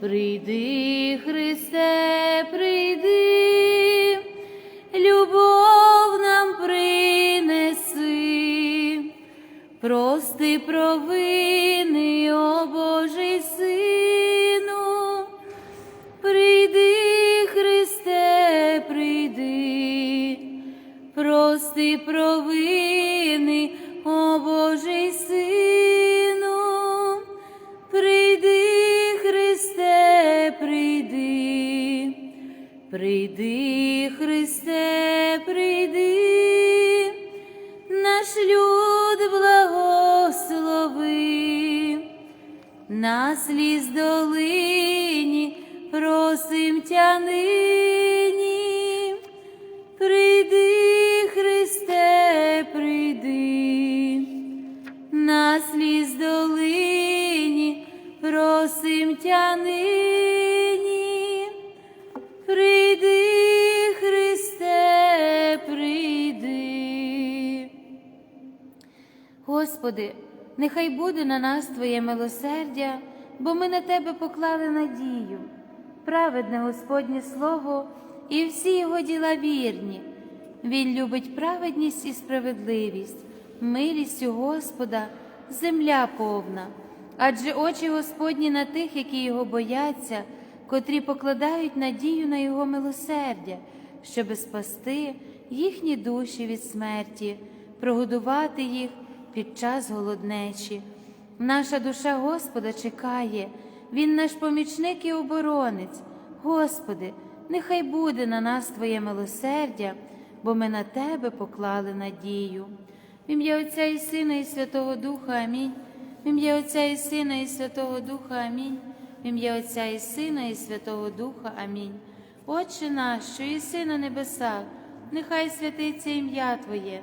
прийди, прийди, Христе, прийди, наш люд благослови, нас сліз долині Господи, нехай буде на нас Твоє милосердя, бо ми на Тебе поклали надію. Праведне Господнє Слово і всі його діла вірні. Він любить праведність і справедливість, милістю Господа, земля повна. Адже очі Господні на тих, які його бояться, котрі покладають надію на Його милосердя, щоби спасти їхні душі від смерті, прогодувати їх під час голоднечі. Наша душа Господа чекає, Він наш помічник і оборонець. Господи, нехай буде на нас Твоє милосердя, бо ми на Тебе поклали надію. В ім'я Отця і Сина, і Святого Духа Амінь. В ім'я Отця і Сина, і Святого Духа Амінь. В ім'я Отця і Сина, і Святого Духа Амінь. Отче наш, що єси на небесах, нехай святиться ім'я Твоє,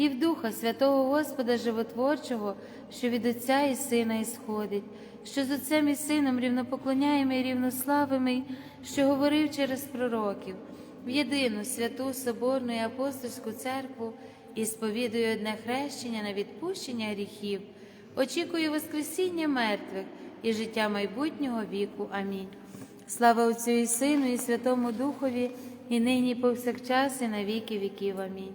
і в Духа Святого Господа Животворчого, що від Отця і Сина ісходить, що з Отцем і Сином рівнопоклоняємо і рівнославими, що говорив через пророків, в єдину святу Соборну і апостольську церкву і сповідую одне хрещення на відпущення гріхів, очікую Воскресіння мертвих і життя майбутнього віку. Амінь. Слава Отцю і Сину, і Святому Духові, і нині, і повсякчас, і на віки віків. Амінь.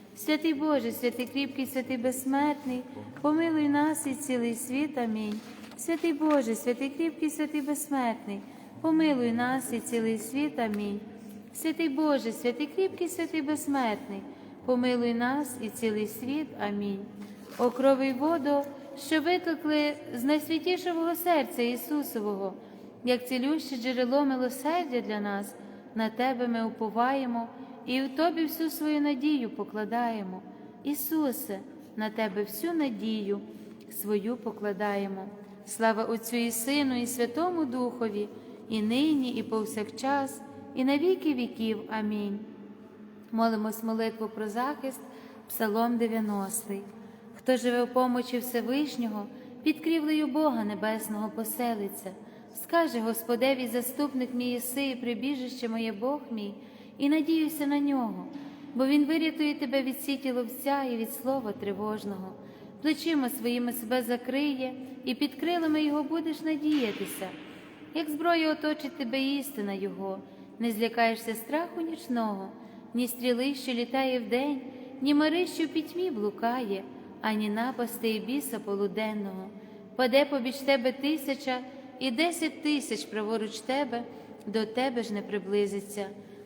Святий Боже, святий кріпкий, святий безсмертний, помилуй нас і цілий світ. Амінь. Святий Боже, святий кріпкий, святий безсмертний, помилуй нас і цілий світ. Амінь. Святий Боже, святий кріпкий, святий безсмертний, помилуй нас і цілий світ. Амінь. О крови й воду, що витокли з найсвятішого серця Ісусового, як цілюще джерело милосердя для нас, на Тебе ми уповаємо і в Тобі всю свою надію покладаємо. Ісусе, на Тебе всю надію свою покладаємо. Слава Отцю і Сину, і Святому Духові, і нині, і повсякчас, і на віки віків. Амінь. Молимось молитву про захист, Псалом 90. Хто живе в помочі Всевишнього, під крівлею Бога Небесного поселиться. Скаже Господеві, заступник мій єси, і прибіжище моє Бог мій, і надіюся на нього, бо Він вирятує тебе від сіті ловця і від слова тривожного. Плечима своїми себе закриє, і під крилами його будеш надіятися. Як зброя оточить тебе істина Його, не злякаєшся страху нічного, ні стріли, що літає вдень, ні мари, що пітьмі блукає, ані напасти і біса полуденного. Паде побіч тебе тисяча і десять тисяч праворуч тебе, до тебе ж не приблизиться.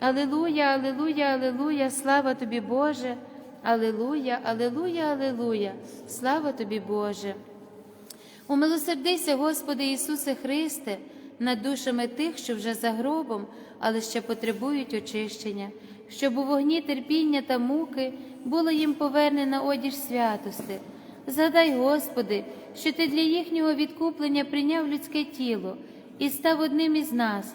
Алилуя, алилуя, алилуя, слава тобі, Боже. Алилуя, алилуя, алилуя, слава тобі, Боже. Умилосердися, Господи Ісусе Христе, над душами тих, що вже за гробом, але ще потребують очищення, щоб у вогні терпіння та муки було їм повернена одіж святости. Згадай, Господи, що Ти для їхнього відкуплення прийняв людське тіло і став одним із нас.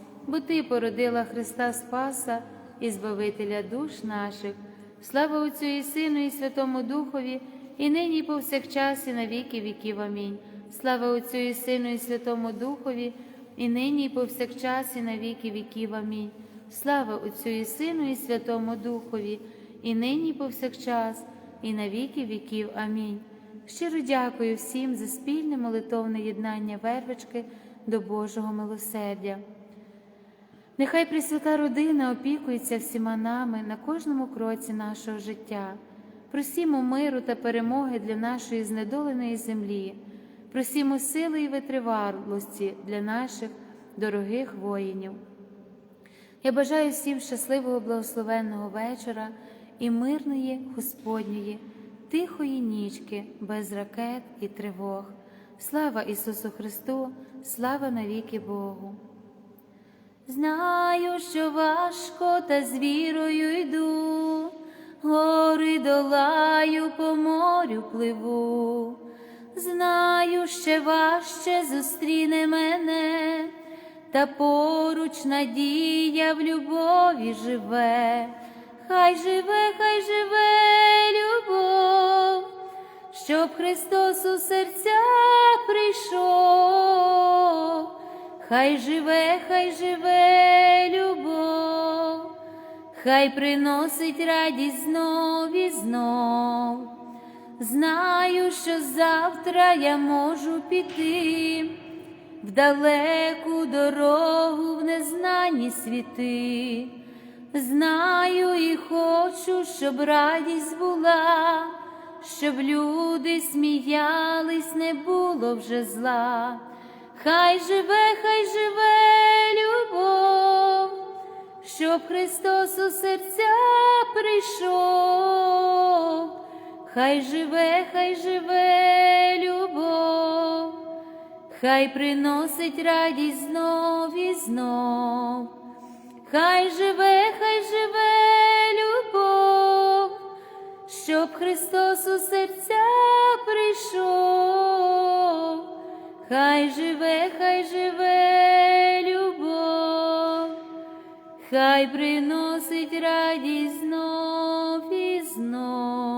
бо Ти породила Христа Спаса і Збавителя душ наших. Слава Отцю і Сину, і Святому Духові, і нині, і повсякчас, і на віки віків. Амінь. Слава Отцю і Сину, і Святому Духові, і нині, і повсякчас, і на віки віків. Амінь. Слава Отцю і Сину, і Святому Духові, і нині, і повсякчас, і на віки віків. Амінь. Щиро дякую всім за спільне молитовне єднання вервички до Божого милосердя. Нехай Пресвята родина опікується всіма нами на кожному кроці нашого життя. Просімо миру та перемоги для нашої знедоленої землі, просімо сили і витривалості для наших дорогих воїнів. Я бажаю всім щасливого благословенного вечора і мирної Господньої, тихої нічки, без ракет і тривог. Слава Ісусу Христу, слава навіки Богу. Знаю, що важко, та з вірою йду, гори долаю, по морю пливу. Знаю, ще важче зустріне мене, та поруч надія в любові живе, хай живе, хай живе любов, щоб Христос у серця прийшов. Хай живе, хай живе любов, хай приносить радість знов і знов. Знаю, що завтра я можу піти в далеку дорогу, в незнані світи. Знаю і хочу, щоб радість була, щоб люди сміялись, не було вже зла. Хай живе, хай живе любов, щоб Христос у серця прийшов, хай живе, хай живе любов, хай приносить радість знов і знов, хай живе, хай живе любов, щоб Христос у серця прийшов. Хай живе, хай живе любов, хай приносить радість знов і знов.